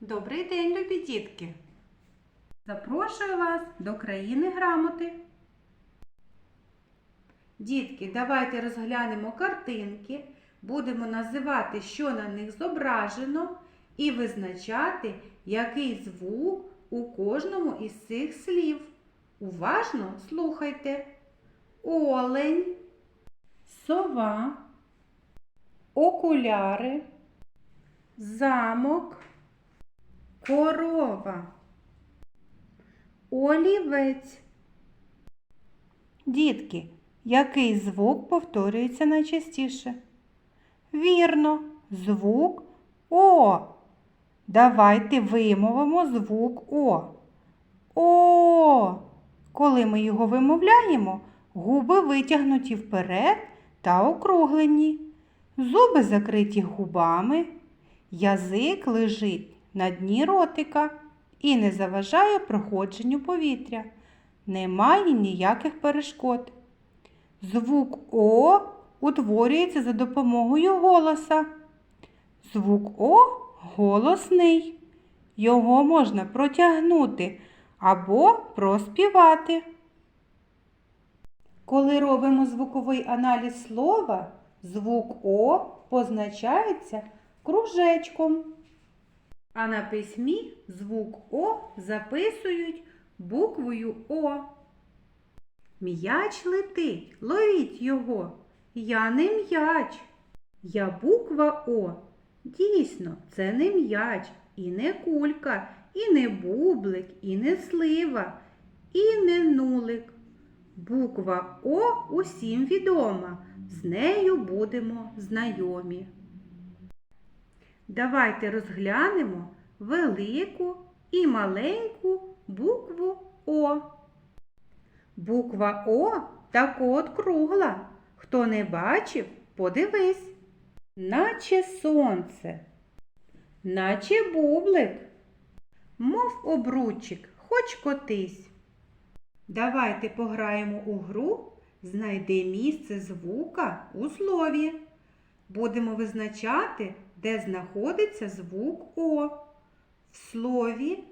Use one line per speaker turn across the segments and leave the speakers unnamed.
Добрий день, любі дітки! Запрошую вас до країни грамоти. Дітки, давайте розглянемо картинки, будемо називати, що на них зображено, і визначати, який звук у кожному із цих слів. Уважно слухайте. Олень, сова, окуляри, замок, корова, олівець. Дітки, який звук повторюється найчастіше? Вірно, звук О. Давайте вимовимо звук О. О. Коли ми його вимовляємо, губи витягнуті вперед та округлені, зуби закриті губами, язик лежить на дні ротика і не заважає проходженню повітря. Немає ніяких перешкод. Звук О утворюється за допомогою голоса. Звук О голосний. Його можна протягнути або проспівати. Коли робимо звуковий аналіз слова, звук О позначається кружечком. А на письмі звук О записують буквою О. М'яч летить, ловіть його. Я не м'яч. Я буква О. Дійсно, це не м'яч, і не кулька, і не бублик, і не слива, і не нулик. Буква О усім відома. З нею будемо знайомі. Давайте розглянемо велику і маленьку букву О. Буква О тако от кругла. Хто не бачив, подивись. Наче сонце, наче бублик, мов обручик, хоч котись. Давайте пограємо у гру Знайди місце звука у слові. Будемо визначати, де знаходиться звук О. В слові,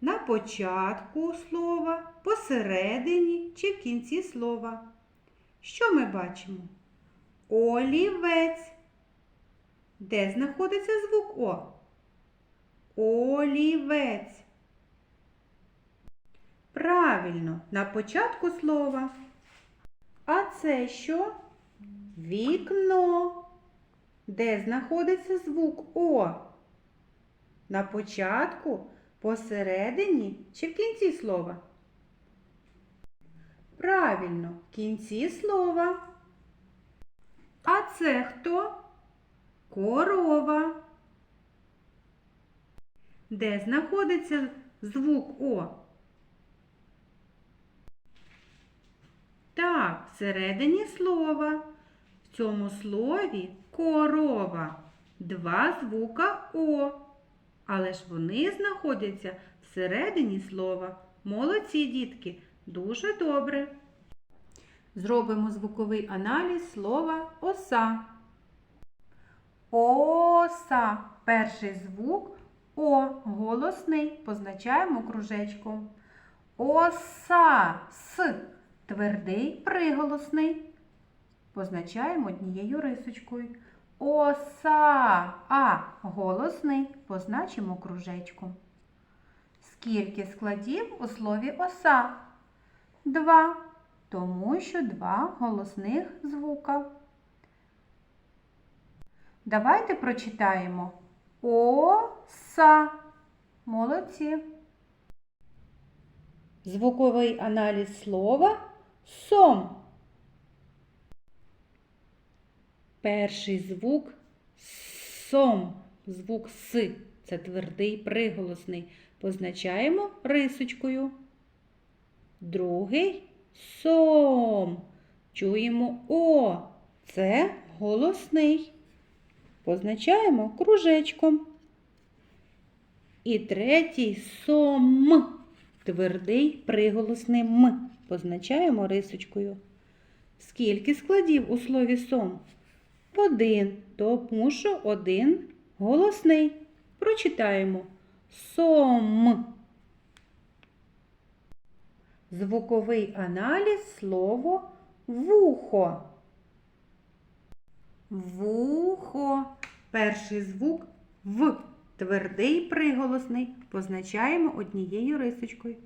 на початку слова, посередині чи в кінці слова. Що ми бачимо? Олівець. Де знаходиться звук О? Олівець. Правильно, на початку слова. А це що? Вікно. Де знаходиться звук О? На початку, посередині чи в кінці слова? Правильно, в кінці слова. А це хто? Корова. Де знаходиться звук О? Так, всередині слова. В цьому слові корова. Два звука О. Але ж вони знаходяться всередині слова. Молодці, дітки, дуже добре. Зробимо звуковий аналіз слова оса. Оса. Перший звук О голосний. Позначаємо кружечком. Оса. С. Твердий приголосний. Позначаємо однією рисочкою. Оса. А. Голосний. Позначимо кружечком. Скільки складів у слові оса? Два. Тому що два голосних звука. Давайте прочитаємо оса. Молодці. Звуковий аналіз слова сом. Перший звук сом. Звук С. Це твердий приголосний. Позначаємо рисочкою. Другий сом. Чуємо О. Це голосний. Позначаємо кружечком. І третій сом. Твердий приголосний М. Позначаємо рисочкою. Скільки складів у слові сом? Один, тому що один голосний. Прочитаємо Сом. Звуковий аналіз слово вухо. Вухо. Перший звук В. Твердий приголосний. Позначаємо однією рисочкою.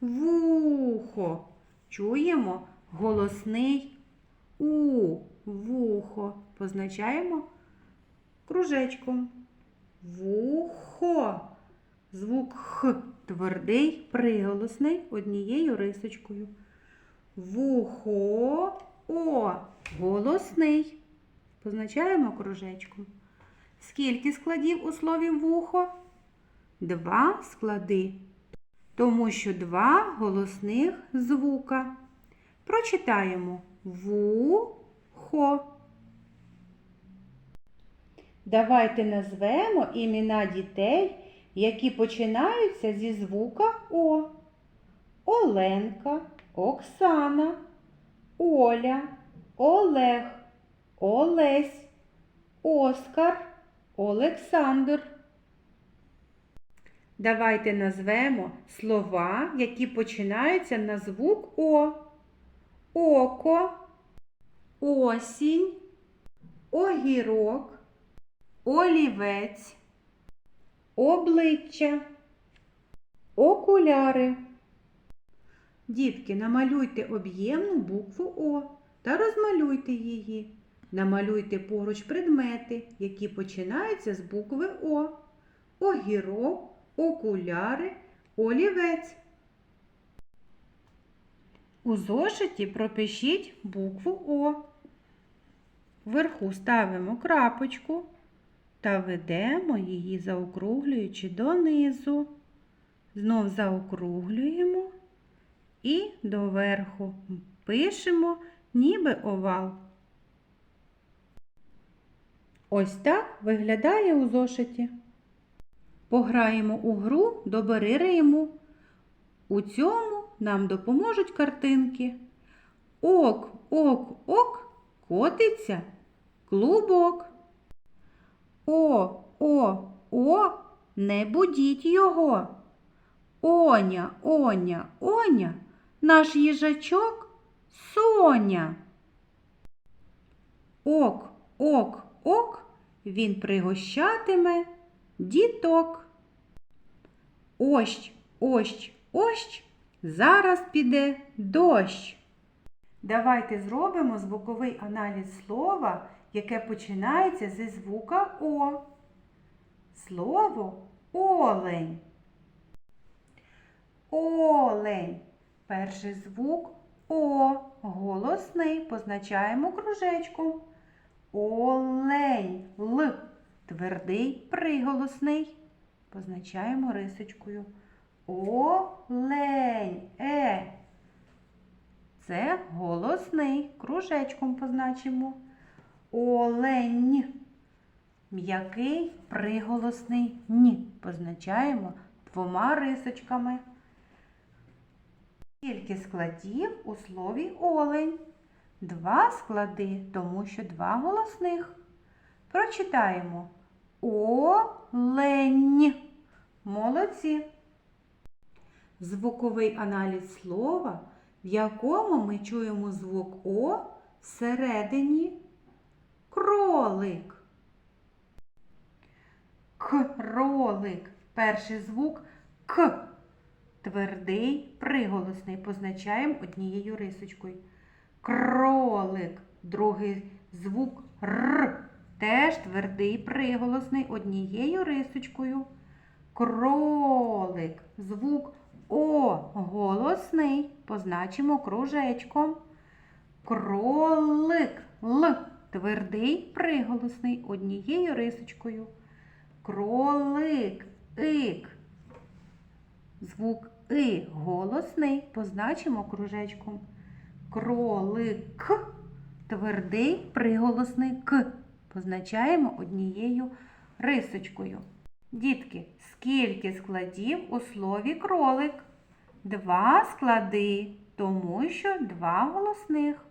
Вухо. Чуємо голосний У. Вухо. Позначаємо кружечком. Вухо. Звук Х. Твердий приголосний однією рисочкою. Вухо. О. Голосний. Позначаємо кружечком. Скільки складів у слові вухо? Два склади. Тому що два голосних звука. Прочитаємо вухо. Давайте назвемо імена дітей, які починаються зі звука О. Оленка, Оксана, Оля, Олег, Олесь, Оскар, Олександр. Давайте назвемо слова, які починаються на звук О. Око, осінь, огірок, олівець, обличчя, окуляри. Дітки, намалюйте об'ємну букву О та розмалюйте її. Намалюйте поруч предмети, які починаються з букви О. Огірок, окуляри, олівець. У зошиті пропишіть букву О. Вверху ставимо крапочку та ведемо її, заокруглюючи донизу. Знов заокруглюємо і доверху пишемо ніби овал. Ось так виглядає у зошиті. Пограємо у гру Добери Риму. У цьому нам допоможуть картинки. Ок, ок, ок, котиться клубок. О, о, о, не будіть його. Оня, оня, оня, наш їжачок Соня. Ок, ок, ок, він пригощатиме діток. Ощ, ощ, ощ, зараз піде дощ. Давайте зробимо звуковий аналіз слова, яке починається зі звука О. Слово олень. Олень. Перший звук О. Голосний. Позначаємо кружечком. Олень. Л. Твердий приголосний. Позначаємо рисочкою. Олень. Е. Це голосний. Кружечком позначимо. Олень. М'який приголосний ні. Позначаємо двома рисочками. Скільки складів у слові олень? Два склади, тому що два голосних. Прочитаємо олень. Молодці. Звуковий аналіз слова, в якому ми чуємо звук О всередині кролик. Кролик. Перший звук К. Твердий приголосний. Позначаємо однією рисочкою. Кролик. Другий звук Р. Теж твердий приголосний однією рисочкою. Кролик. Звук О голосний. Позначимо кружечком. Кролик. Л. Твердий приголосний однією рисочкою. Кролик. Ик. Звук И голосний. Позначимо кружечком. Кролик. Твердий приголосний К. Позначаємо однією рисочкою. Дітки, скільки складів у слові кролик? Два склади, тому що два голосних.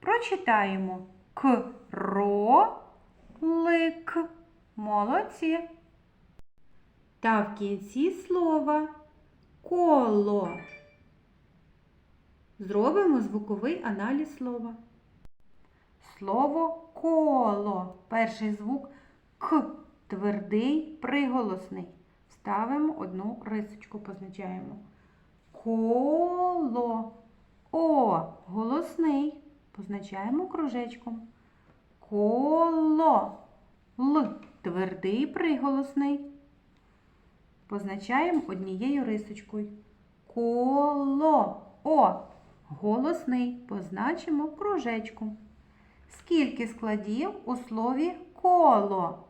Прочитаємо кролик. Молодці. та в кінці слова коло. Зробимо звуковий аналіз слова. Слово коло. Перший звук К. Твердий приголосний. Ставимо одну рисочку, позначаємо. Коло. О. Голосний. Позначаємо кружечком. Коло. Л. Твердий приголосний. Позначаємо однією рисочкою. Коло. О. Голосний. Позначимо кружечком. Скільки складів у слові коло?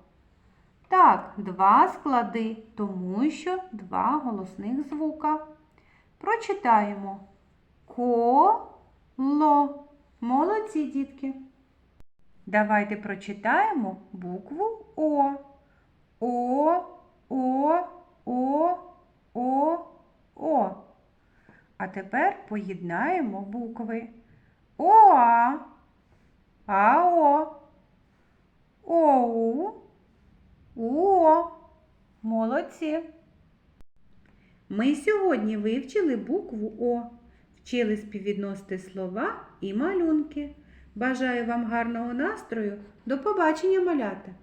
Так, два склади, тому що два голосних звука. Прочитаємо коло. Молодці, дітки. Давайте прочитаємо букву О. О, О, О, О, О. А тепер поєднаємо букви ОА, АО, ОУ, УО. Молодці. Ми сьогодні вивчили букву О, вчили співвідносити слова і малюнки. Бажаю вам гарного настрою. До побачення, малята!